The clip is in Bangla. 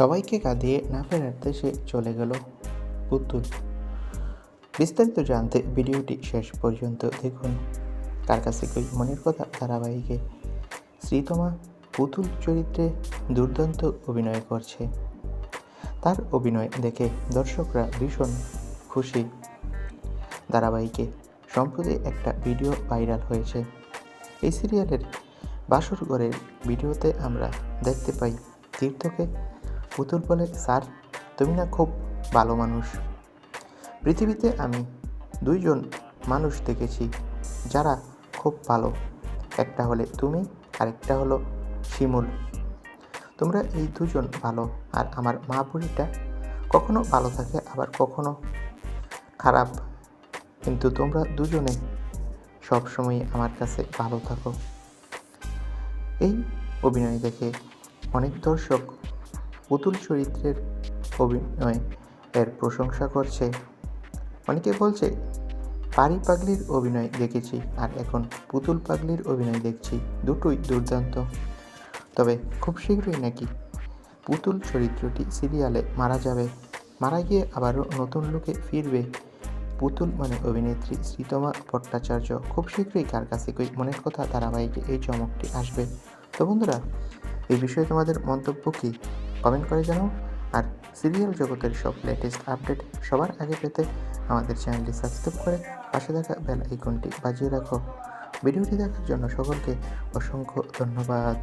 সবাইকে কাঁদিয়ে না ফেরার দেশে চলে গেল পুতুল। বিস্তারিত জানতে ভিডিওটি শেষ পর্যন্ত দেখুন। তার কাছে কই মনের কথা ধারাবাহিকে। শ্রীতমা পুতুল চরিত্রে দুর্দান্ত অভিনয় করছে। তার অভিনয় দেখে দর্শকরা ভীষণ খুশি। ধারাবাহিকে সম্প্রতি একটা ভিডিও ভাইরাল হয়েছে। এই সিরিয়ালের বাসর ঘরের ভিডিওতে আমরা দেখতে পাই তীর্থকে পুতুল বলে, স্যার, তুমি না খুব ভালো মানুষ। পৃথিবীতে আমি দুইজন মানুষ দেখেছি যারা খুব ভালো। একটা হলে তুমি, আরেকটা হলো শিমুল। তোমরা এই দুজন ভালো, আর আমার মা বুড়িটা কখনো ভালো থাকে, আবার কখনো খারাপ। কিন্তু তোমরা দুজনে সবসময় আমার কাছে ভালো থাকো। এই অভিনয় দেখে অনেক দর্শক পুতুল চরিত্রের অভিনয় এর প্রশংসা করছে। অনেকে বলছে, পারি পাগলির অভিনয় দেখেছি আর এখন পুতুল পাগলির অভিনয় দেখছি। দুটোই দুর্দান্ত। তবে খুব শীঘ্রই নাকি পুতুল চরিত্রটি সিরিয়ালে মারা যাবে। মারা গিয়ে আবারও নতুন লোকে ফিরবে পুতুল মানে অভিনেত্রী শ্রীতমা ভট্টাচার্য। খুব শীঘ্রই কার কাছে কই মনের কথা, ধারাবাহিকে এই চমকটি আসবে। তো বন্ধুরা, এই বিষয়ে তোমাদের মন্তব্য কী? কমেন্ট করে জানাও। আর সিরিয়াল জগতের সব লেটেস্ট আপডেট সবার আগে পেতে আমাদের চ্যানেলটি সাবস্ক্রাইব করে পাশে থাকা বেল আইকনটি বাজিয়ে রাখো। ভিডিওটি দেখার জন্য সকলকে অসংখ্য ধন্যবাদ।